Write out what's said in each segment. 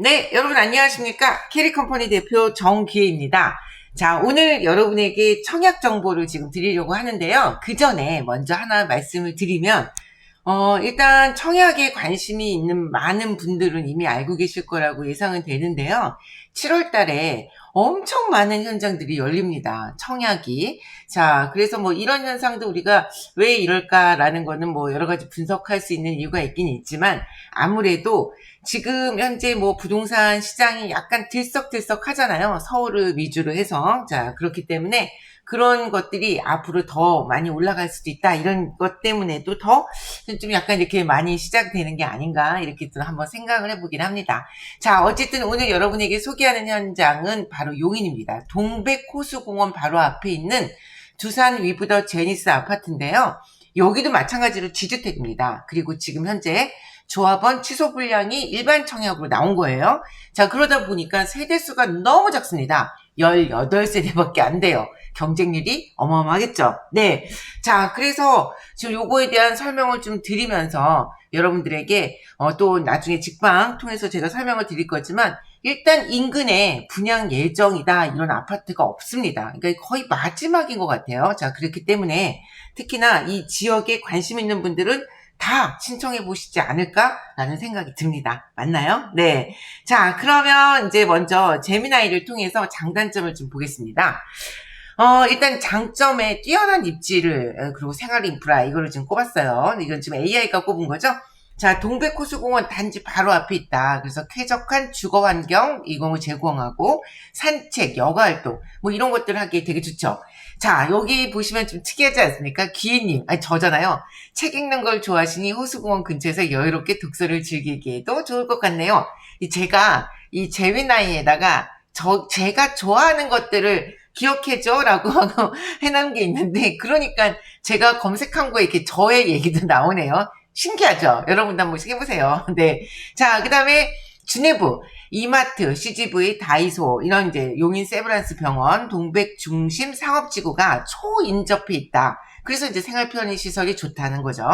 네, 여러분 안녕하십니까? 캐리컴퍼니 대표 정기혜입니다. 자, 오늘 여러분에게 청약 정보를 지금 드리려고 하는데요. 그 전에 먼저 하나 말씀을 드리면, 어, 일단 청약에 관심이 있는 많은 분들은 이미 알고 계실 거라고 예상은 되는데요. 7월 달에 엄청 많은 현장들이 열립니다. 청약이. 자, 그래서 뭐 이런 현상도 우리가 왜 이럴까라는 거는 뭐 여러 가지 분석할 수 있는 이유가 있긴 있지만 아무래도 지금 현재 뭐 부동산 시장이 약간 들썩들썩 하잖아요. 서울을 위주로 해서. 자, 그렇기 때문에 그런 것들이 앞으로 더 많이 올라갈 수도 있다. 이런 것 때문에도 더 좀 약간 이렇게 많이 시작되는 게 아닌가. 이렇게 또 한번 생각을 해보긴 합니다. 자, 어쨌든 오늘 여러분에게 소개하는 현장은 바로 용인입니다. 동백 호수공원 바로 앞에 있는 두산 위브더 제니스 아파트인데요. 여기도 마찬가지로 지주택입니다. 그리고 지금 현재 조합원 취소 분량이 일반 청약으로 나온 거예요. 자, 그러다 보니까 세대수가 너무 작습니다. 18세대밖에 안 돼요. 경쟁률이 어마어마하겠죠. 네. 자, 그래서 지금 요거에 대한 설명을 좀 드리면서 여러분들에게 어, 또 나중에 직방 통해서 제가 설명을 드릴 거지만 일단 인근에 분양 예정이다 이런 아파트가 없습니다. 그러니까 거의 마지막인 것 같아요. 자, 그렇기 때문에 특히나 이 지역에 관심 있는 분들은 다 신청해 보시지 않을까라는 생각이 듭니다. 맞나요? 네. 자, 그러면 이제 먼저 재미나이를 통해서 장단점을 좀 보겠습니다. 어, 일단 장점에 뛰어난 입지를, 어, 그리고 생활 인프라, 이거를 지금 꼽았어요. 이건 지금 AI가 꼽은 거죠? 자, 동백호수공원 단지 바로 앞에 있다. 그래서 쾌적한 주거 환경 이공을 제공하고 산책, 여가 활동 뭐 이런 것들 하기 되게 좋죠. 자, 여기 보시면 좀 특이하지 않습니까? 기인님, 아니 저잖아요. 책 읽는 걸 좋아하시니 호수공원 근처에서 여유롭게 독서를 즐기기에도 좋을 것 같네요. 이 제가 이 제위 나이에다가 저 제가 좋아하는 것들을 기억해줘 라고 해놓은 게 있는데 그러니까 제가 검색한 거에 이렇게 저의 얘기도 나오네요. 신기하죠? 여러분도 한 번씩 해보세요. 네. 자, 그 다음에 주내부, 이마트, CGV, 다이소, 이런 이제 용인 세브란스 병원, 동백 중심 상업지구가 초인접해 있다. 그래서 이제 생활 편의 시설이 좋다는 거죠.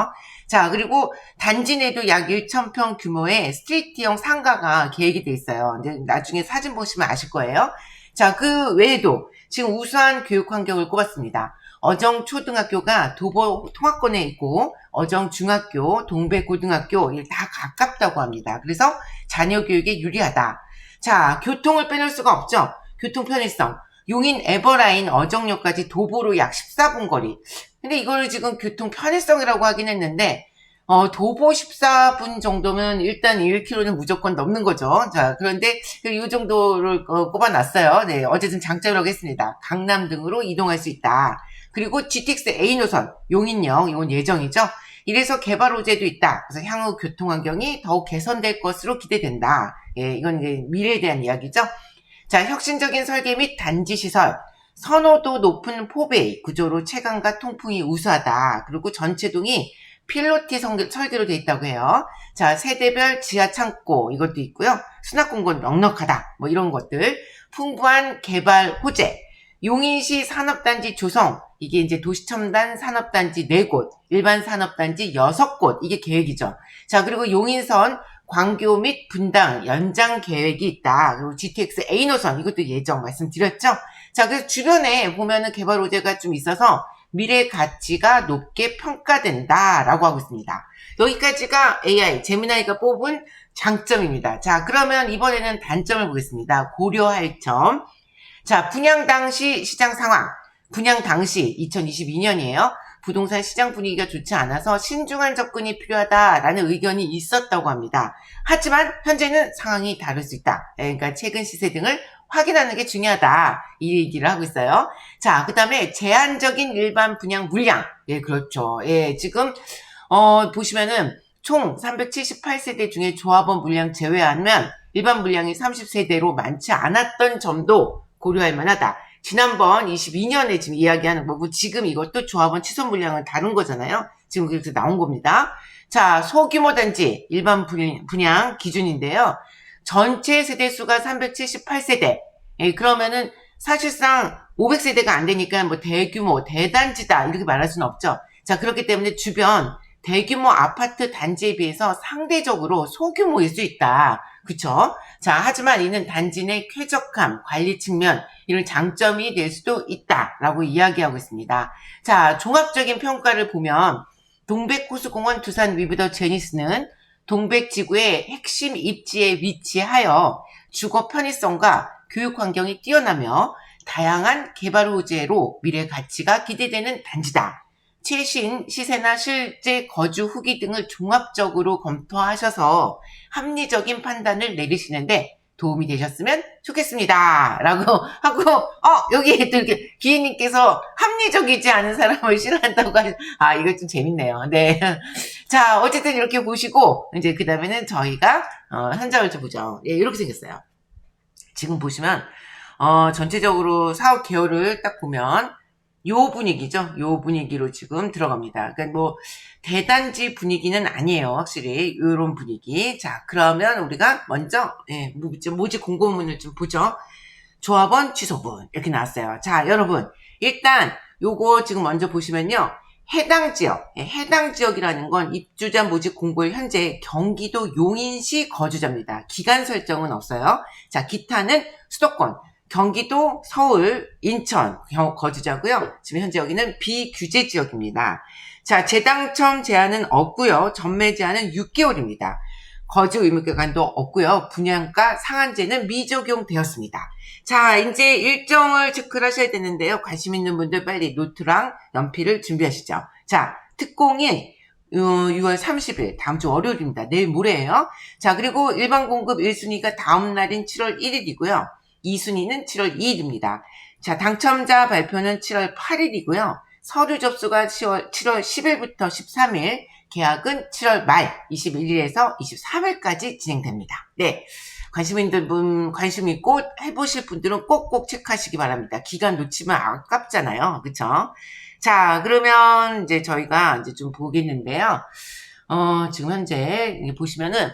자, 그리고 단지 내도 약 1,000평 규모의 스트리트형 상가가 계획이 돼 있어요. 근데 나중에 사진 보시면 아실 거예요. 자, 그 외에도 지금 우수한 교육 환경을 꼽았습니다. 어정 초등학교가 도보 통합권에 있고 어정 중학교, 동백 고등학교 다 가깝다고 합니다. 그래서 자녀 교육에 유리하다. 자, 교통을 빼놓을 수가 없죠. 교통 편의성. 용인 에버라인 어정역까지 도보로 약 14분 거리. 근데 이거를 지금 교통 편의성이라고 하긴 했는데 어, 도보 14분 정도면 일단 1km는 무조건 넘는 거죠. 자, 그런데 이 정도를 어, 꼽아놨어요. 네, 어쨌든 장점이라고 했습니다. 강남 등으로 이동할 수 있다. 그리고 GTX A 노선, 용인역, 이건 예정이죠. 이래서 개발 호재도 있다. 그래서 향후 교통 환경이 더욱 개선될 것으로 기대된다. 예, 이건 이제 미래에 대한 이야기죠. 자, 혁신적인 설계 및 단지 시설. 선호도 높은 포베이 구조로 체감과 통풍이 우수하다. 그리고 전체 동이 필로티 설계로 되어 있다고 해요. 자, 세대별 지하 창고 이것도 있고요. 수납 공간 넉넉하다. 뭐 이런 것들. 풍부한 개발 호재. 용인시 산업단지 조성. 이게 이제 도시첨단 산업단지 4곳, 일반 산업단지 6곳. 이게 계획이죠. 자, 그리고 용인선 광교 및 분당 연장 계획이 있다. 그리고 GTX A 노선 이것도 예정 말씀드렸죠. 자, 그래서 주변에 보면은 개발 호재가 좀 있어서 미래 가치가 높게 평가된다 라고 하고 있습니다. 여기까지가 AI 제미나이가 뽑은 장점입니다. 자, 그러면 이번에는 단점을 보겠습니다. 고려할 점. 자, 분양 당시 시장 상황. 분양 당시 2022년이에요. 부동산 시장 분위기가 좋지 않아서 신중한 접근이 필요하다라는 의견이 있었다고 합니다. 하지만 현재는 상황이 다를 수 있다. 예, 그러니까 최근 시세 등을 확인하는 게 중요하다. 이 얘기를 하고 있어요. 자, 그 다음에 제한적인 일반 분양 물량. 예, 그렇죠. 예, 지금, 어, 보시면은 총 378세대 중에 조합원 물량 제외하면 일반 물량이 30세대로 많지 않았던 점도 고려할 만하다. 지난번 22년에 지금 이야기하는 거고 지금 이것도 조합원 취소 물량은 다른 거잖아요. 지금 그래서 나온 겁니다. 자, 소규모 단지 일반 분양 기준인데요. 전체 세대수가 378세대. 예, 그러면은 사실상 500세대가 안 되니까 뭐 대규모, 대단지다 이렇게 말할 수는 없죠. 자, 그렇기 때문에 주변 대규모 아파트 단지에 비해서 상대적으로 소규모일 수 있다. 그쵸? 자, 하지만 이는 단지 내 쾌적함, 관리 측면, 이런 장점이 될 수도 있다 라고 이야기하고 있습니다. 자, 종합적인 평가를 보면 동백호수공원 두산 위브더 제니스는 동백지구의 핵심 입지에 위치하여 주거 편의성과 교육 환경이 뛰어나며 다양한 개발 호재로 미래 가치가 기대되는 단지다. 최신 시세나 실제 거주 후기 등을 종합적으로 검토하셔서 합리적인 판단을 내리시는데 도움이 되셨으면 좋겠습니다. 라고 하고, 어, 여기에 또 이렇게 기인님께서 합리적이지 않은 사람을 싫어한다고 하시, 아, 이거 좀 재밌네요. 네. 자, 어쨌든 이렇게 보시고, 이제 그 다음에는 저희가, 어, 현장을 좀 보죠. 예, 이렇게 생겼어요. 지금 보시면, 어, 전체적으로 사업 개요를 딱 보면, 요 분위기죠. 요 분위기로 지금 들어갑니다. 그러니까 뭐 대단지 분위기는 아니에요. 확실히 요런 분위기. 자, 그러면 우리가 먼저 예, 뭐, 좀 모집 공고문을 좀 보죠. 조합원 취소분 이렇게 나왔어요. 자, 여러분 일단 요거 지금 먼저 보시면요. 해당 지역, 예, 해당 지역이라는 건 입주자 모집 공고일 현재 경기도 용인시 거주자입니다. 기간 설정은 없어요. 자, 기타는 수도권, 경기도, 서울, 인천 겨- 거주자고요. 지금 현재 여기는 비규제 지역입니다. 자, 재당첨 제한은 없고요. 전매 제한은 6개월입니다. 거주 의무 기간도 없고요. 분양가 상한제는 미적용되었습니다. 자, 이제 일정을 체크를 하셔야 되는데요. 관심 있는 분들 빨리 노트랑 연필을 준비하시죠. 자, 특공이 어, 6월 30일, 다음 주 월요일입니다. 내일 모레예요. 자, 그리고 일반 공급 1순위가 다음 날인 7월 1일이고요. 2순위는 7월 2일입니다. 자, 당첨자 발표는 7월 8일이고요. 서류 접수가 10월, 7월 10일부터 13일, 계약은 7월 말 21일에서 23일까지 진행됩니다. 네. 관심 있는 분, 관심 있고 해보실 분들은 꼭꼭 체크하시기 바랍니다. 기간 놓치면 아깝잖아요. 그쵸? 자, 그러면 이제 저희가 이제 좀 보겠는데요. 어, 지금 현재 보시면은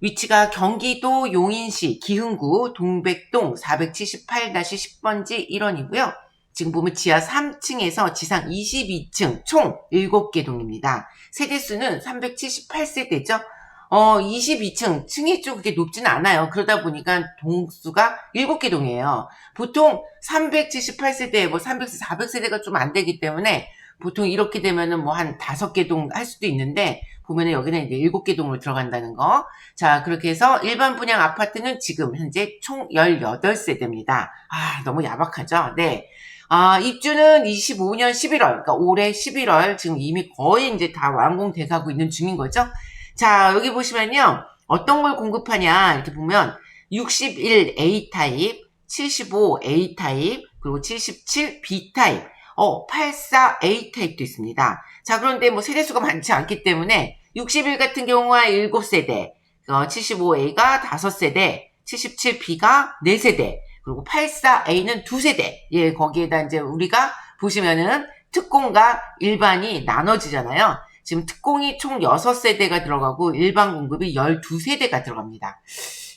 위치가 경기도 용인시 기흥구 동백동 478-10번지 1원이고요. 지금 보면 지하 3층에서 지상 22층 총 7개 동입니다. 세대수는 378세대죠. 어, 22층, 층이 좀 그렇게 높지는 않아요. 그러다 보니까 동수가 7개 동이에요. 보통 378세대, 뭐 300세대, 400세대가 좀 안 되기 때문에 보통 이렇게 되면은 뭐 한 5개 동 할 수도 있는데 보면은 여기는 이제 7개 동으로 들어간다는 거. 자, 그렇게 해서 일반 분양 아파트는 지금 현재 총 18세대입니다. 아, 너무 야박하죠? 네. 아, 입주는 25년 11월, 그러니까 올해 11월 지금 이미 거의 이제 다 완공돼 가고 있는 중인 거죠. 자, 여기 보시면요. 어떤 걸 공급하냐, 이렇게 보면 61A 타입, 75A 타입, 그리고 77B 타입, 어, 84A 타입도 있습니다. 자, 그런데 뭐 세대수가 많지 않기 때문에 61 같은 경우가 7세대, 어, 75A가 5세대, 77B가 4세대, 그리고 84A는 2세대. 예, 거기에다 이제 우리가 보시면은 특공과 일반이 나눠지잖아요. 지금 특공이 총 6세대가 들어가고 일반 공급이 12세대가 들어갑니다.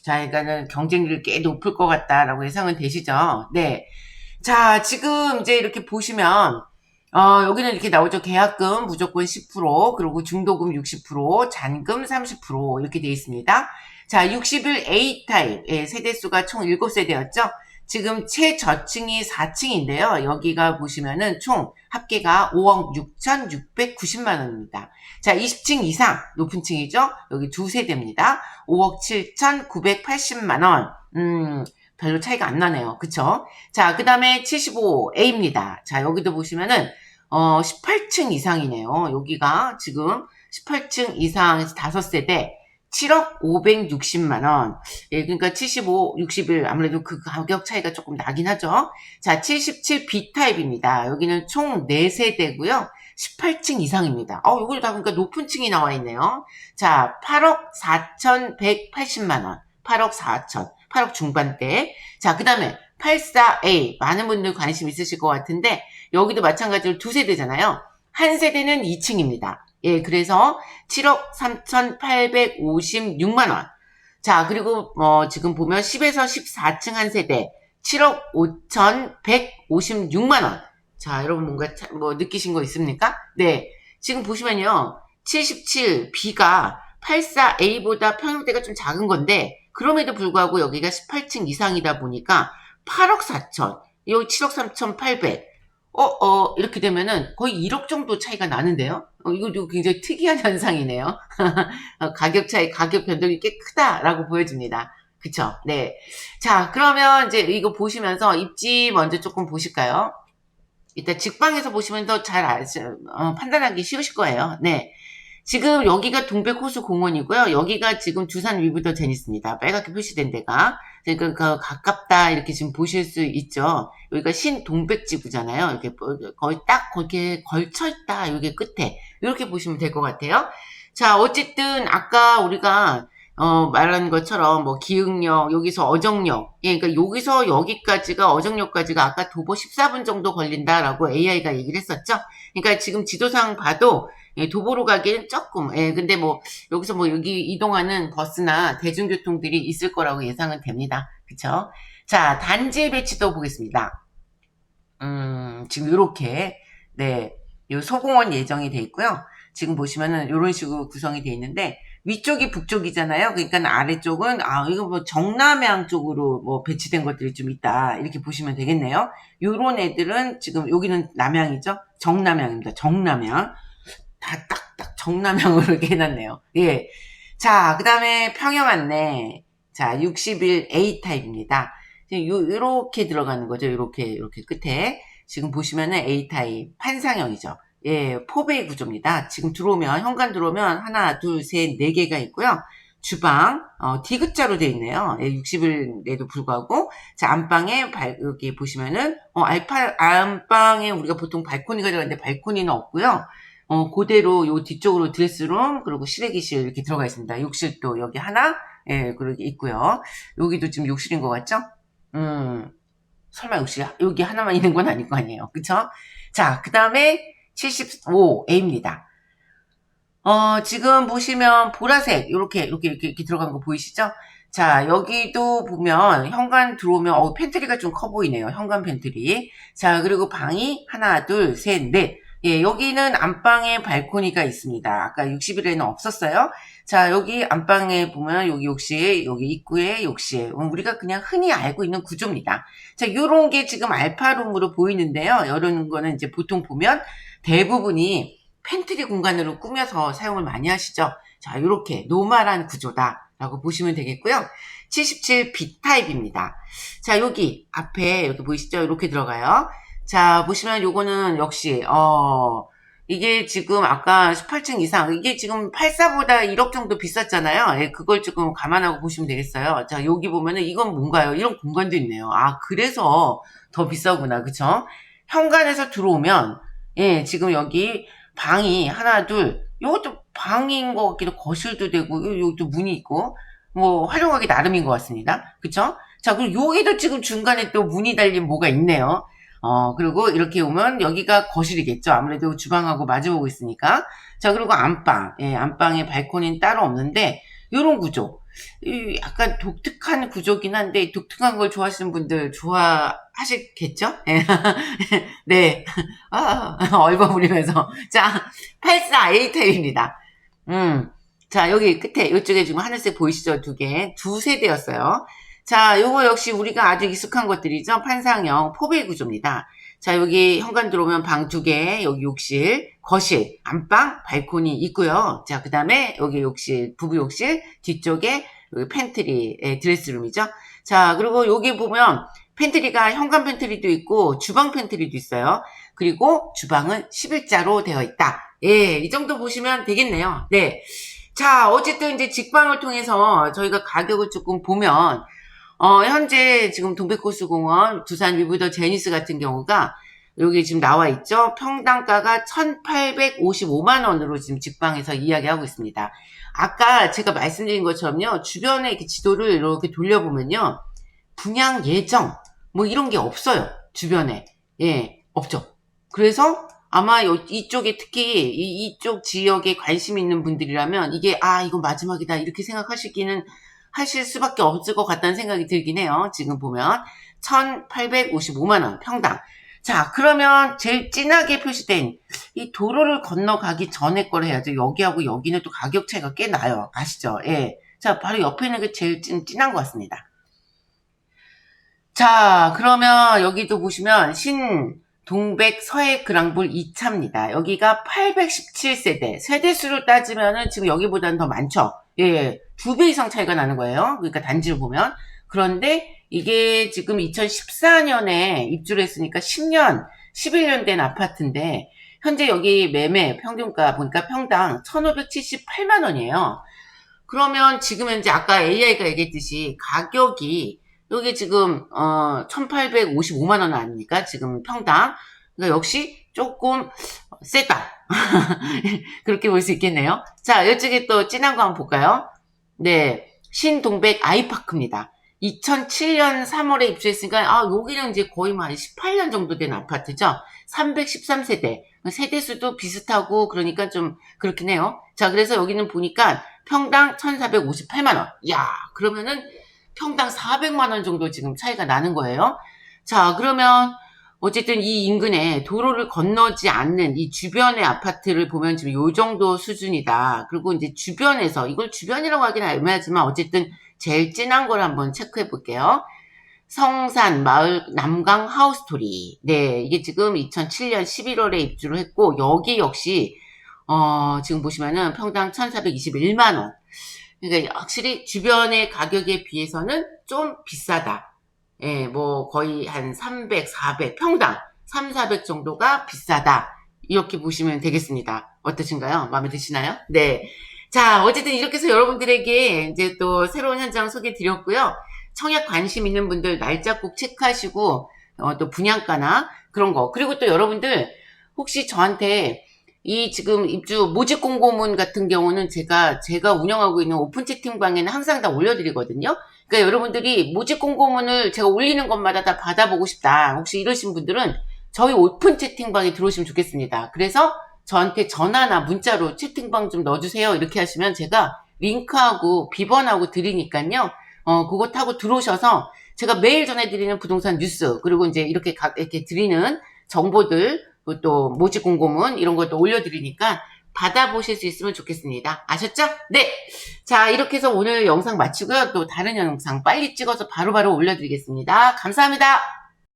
자, 그러니까는 경쟁률이 꽤 높을 것 같다라고 예상은 되시죠? 네. 자, 지금 이제 이렇게 보시면 어, 여기는 이렇게 나오죠. 계약금 무조건 10%, 그리고 중도금 60%, 잔금 30% 이렇게 되어 있습니다. 자, 61A 타입, 예, 세대수가 총 7세대였죠. 지금 최저층이 4층인데요. 여기가 보시면은 총 합계가 5억 6,690만 원입니다. 자, 20층 이상 높은 층이죠. 여기 두 세대입니다. 5억 7,980만 원. 음, 별로 차이가 안 나네요. 그쵸? 자, 그 다음에 75A입니다. 자, 여기도 보시면은, 어, 18층 이상이네요. 여기가 지금 18층 이상에서 5세대, 7억 560만 원. 예, 그러니까 75, 61, 아무래도 그 가격 차이가 조금 나긴 하죠. 자, 77B 타입입니다. 여기는 총 4세대고요. 18층 이상입니다. 어, 요걸 다 보니까 높은 층이 나와 있네요. 자, 8억 4,180만 원. 8억 4천. 8억 중반대. 자, 그 다음에 84A. 많은 분들 관심 있으실 것 같은데, 여기도 마찬가지로 두 세대잖아요. 한 세대는 2층입니다. 예, 그래서 7억 3,856만 원. 자, 그리고, 뭐, 지금 보면 10에서 14층 한 세대, 7억 5,156만 원. 자, 여러분 뭔가 차- 뭐 느끼신 거 있습니까? 네. 지금 보시면요. 77B가 84A보다 평형대가 좀 작은 건데 그럼에도 불구하고 여기가 18층 이상이다 보니까 8억 4천, 여기 7억 3천 8백. 어, 어, 이렇게 되면은 거의 1억 정도 차이가 나는데요? 어, 이것도 굉장히 특이한 현상이네요. 어, 가격 차이, 가격 변동이 꽤 크다라고 보여집니다. 그쵸? 네. 자, 그러면 이제 이거 보시면서 입지 먼저 조금 보실까요? 일단 직방에서 보시면 더잘 어, 판단하기 쉬우실 거예요. 네. 지금 여기가 동백호수 공원이고요. 여기가 지금 두산 위브더 제니스입니다. 빨갛게 표시된 데가. 그러니까 그 가깝다 이렇게 지금 보실 수 있죠. 여기가 신동백지구잖아요. 이렇게 뭐, 거의 딱 거기에 걸쳐 있다. 여기 끝에 이렇게 보시면 될 것 같아요. 자, 어쨌든 아까 우리가 어, 말한 것처럼 뭐 기흥역, 여기서 어정역, 예, 그러니까 여기서 여기까지가 어정역까지가 아까 도보 14분 정도 걸린다라고 AI가 얘기를 했었죠. 그러니까 지금 지도상 봐도 예, 도보로 가기엔 조금, 예, 근데 뭐 여기서 뭐 여기 이동하는 버스나 대중교통들이 있을 거라고 예상은 됩니다. 그쵸? 자, 단지 배치도 보겠습니다. 음, 지금 이렇게 네, 요 소공원 예정이 돼 있고요. 지금 보시면은 이런 식으로 구성이 돼 있는데 위쪽이 북쪽이잖아요. 그러니까 아래쪽은 아 이거 뭐 정남향 쪽으로 뭐 배치된 것들이 좀 있다 이렇게 보시면 되겠네요. 요런 애들은 지금 여기는 남향이죠. 정남향입니다. 정남향 다 딱딱 정남향으로 이렇게 해놨네요. 예. 자, 그 다음에 평형 안내. 자, 60일 A 타입입니다. 요, 요렇게 들어가는 거죠. 요렇게, 요렇게 끝에. 지금 보시면은 A 타입, 판상형이죠. 예, 포베이 구조입니다. 지금 들어오면, 현관 들어오면 하나, 둘, 셋, 네 개가 있고요. 주방, 어, D급자로 되어 있네요. 예, 60일에도 불구하고. 자, 안방에, 발, 여기 보시면은, 어, 알파, 안방에 우리가 보통 발코니가 들어가는데 발코니는 없고요. 어, 그대로 요 뒤쪽으로 드레스룸, 그리고 실외기실 이렇게 들어가 있습니다. 욕실도 여기 하나, 예, 그렇게 있고요. 여기도 지금 욕실인 것 같죠? 음, 설마 욕실, 여기 하나만 있는 건 아닐 거 아니에요. 그쵸? 자, 그 다음에 75A입니다. 어, 지금 보시면 보라색, 이렇게, 이렇게, 이렇게, 이렇게 들어간 거 보이시죠? 자, 여기도 보면 현관 들어오면 어, 팬트리가 좀 커 보이네요. 현관 팬트리. 자, 그리고 방이 하나, 둘, 셋, 넷. 예, 여기는 안방에 발코니가 있습니다. 아까 60일에는 없었어요. 자, 여기 안방에 보면 여기 욕실, 여기 입구에 욕실. 음, 우리가 그냥 흔히 알고 있는 구조입니다. 자, 요런 게 지금 알파룸으로 보이는데요. 이런 거는 이제 보통 보면 대부분이 팬트리 공간으로 꾸며서 사용을 많이 하시죠. 자, 요렇게 노멀한 구조다라고 보시면 되겠고요. 77 B타입입니다. 자, 여기 앞에 이렇게 보이시죠? 이렇게 들어가요. 자, 보시면 요거는 역시, 어, 이게 지금 아까 18층 이상, 이게 지금 84보다 1억 정도 비쌌잖아요. 예, 그걸 조금 감안하고 보시면 되겠어요. 자, 여기 보면은 이건 뭔가요? 이런 공간도 있네요. 아, 그래서 더 비싸구나. 그쵸? 현관에서 들어오면, 예, 지금 여기 방이 하나, 둘, 요것도 방인 것 같기도 거실도 되고, 요, 요것도 문이 있고, 뭐, 활용하기 나름인 것 같습니다. 그쵸? 자, 그리고 여기도 지금 중간에 또 문이 달린 뭐가 있네요. 어, 그리고 이렇게 오면 여기가 거실이겠죠. 아무래도 주방하고 마주보고 있으니까. 자, 그리고 안방. 예, 안방에 발코니는 따로 없는데, 요런 구조. 이 약간 독특한 구조긴 한데, 독특한 걸 좋아하시는 분들 좋아하시겠죠? 예. 네. 아, 얼버무리면서. 자, 84A 타입입니다. 음. 자, 여기 끝에, 이쪽에 지금 하늘색 보이시죠? 두 개. 두 세대였어요. 자, 요거 역시 우리가 아주 익숙한 것들이죠. 판상형 포베 구조입니다. 자, 여기 현관 들어오면 방 두 개, 여기 욕실, 거실, 안방, 발코니 있고요. 자, 그 다음에 여기 욕실, 부부 욕실, 뒤쪽에 여기 팬트리, 예, 드레스룸이죠. 자, 그리고 여기 보면 팬트리가 현관 팬트리도 있고 주방 팬트리도 있어요. 그리고 주방은 11자로 되어 있다. 예, 이 정도 보시면 되겠네요. 네. 자, 어쨌든 이제 직방을 통해서 저희가 가격을 조금 보면 어, 현재 지금 동백호수공원, 두산 위브더 제니스 같은 경우가 여기 지금 나와 있죠. 평당가가 1,855만 원으로 지금 직방에서 이야기하고 있습니다. 아까 제가 말씀드린 것처럼요. 주변에 이렇게 지도를 이렇게 돌려보면요. 분양 예정 뭐 이런 게 없어요. 주변에. 예, 없죠. 그래서 아마 이쪽에 특히 이, 쪽 지역에 관심 있는 분들이라면 이게 아 이거 마지막이다 이렇게 생각하시기는 하실 수밖에 없을 것 같다는 생각이 들긴 해요. 지금 보면 1,855만 원 평당. 자, 그러면 제일 진하게 표시된 이 도로를 건너가기 전에 걸 해야죠. 여기하고 여기는 또 가격 차이가 꽤 나요. 아시죠? 예. 자, 바로 옆에 있는 게 제일 찐, 진한 것 같습니다. 자, 그러면 여기도 보시면 신 동백 서해 그랑불 2차입니다. 여기가 817세대. 세대수를 따지면은 지금 여기보다는 더 많죠. 예. 두 배 이상 차이가 나는 거예요. 그러니까 단지를 보면. 그런데 이게 지금 2014년에 입주를 했으니까 10년, 11년 된 아파트인데 현재 여기 매매 평균가 보니까 평당 1,578만 원이에요. 그러면 지금 현재 아까 AI가 얘기했듯이 가격이 여기 지금 어 1,855만 원 아닙니까? 지금 평당. 그러니까 역시 조금 세다. 그렇게 볼 수 있겠네요. 자, 이쪽에 또 진한 거 한번 볼까요? 네. 신동백 아이파크입니다. 2007년 3월에 입주했으니까, 아, 여기는 이제 거의 뭐한 18년 정도 된 아파트죠? 313세대. 세대 수도 비슷하고, 그러니까 좀 그렇긴 해요. 자, 그래서 여기는 보니까 평당 1,458만 원. 야 그러면은 평당 400만 원 정도 지금 차이가 나는 거예요. 자, 그러면 어쨌든 이 인근에 도로를 건너지 않는 이 주변의 아파트를 보면 지금 요 정도 수준이다. 그리고 이제 주변에서, 이걸 주변이라고 하기는 애매하지만 어쨌든 제일 진한 걸 한번 체크해 볼게요. 성산 마을 남강 하우스토리. 네, 이게 지금 2007년 11월에 입주를 했고 여기 역시 어, 지금 보시면은 평당 1,421만 원. 그러니까 확실히 주변의 가격에 비해서는 좀 비싸다. 예, 뭐 거의 한 300, 400 평당 3, 400 정도가 비싸다. 이렇게 보시면 되겠습니다. 어떠신가요? 마음에 드시나요? 네. 자, 어쨌든 이렇게 해서 여러분들에게 이제 또 새로운 현장 소개 드렸고요. 청약 관심 있는 분들 날짜 꼭 체크하시고, 어, 또 분양가나 그런 거. 그리고 또 여러분들 혹시 저한테 이 지금 입주 모집 공고문 같은 경우는 제가, 제가 운영하고 있는 오픈 채팅방에는 항상 다 올려드리거든요. 그러니까 여러분들이 모집 공고문을 제가 올리는 것마다 다 받아보고 싶다. 혹시 이러신 분들은 저희 오픈 채팅방에 들어오시면 좋겠습니다. 그래서 저한테 전화나 문자로 채팅방 좀 넣어주세요. 이렇게 하시면 제가 링크하고 비번하고 드리니까요. 어, 그거 타고 들어오셔서 제가 매일 전해드리는 부동산 뉴스, 그리고 이제 이렇게 각, 이렇게 드리는 정보들, 또 모집 공고문, 이런 것도 올려드리니까 받아보실 수 있으면 좋겠습니다. 아셨죠? 네! 자, 이렇게 해서 오늘 영상 마치고요. 또 다른 영상 빨리 찍어서 바로바로 올려드리겠습니다. 감사합니다.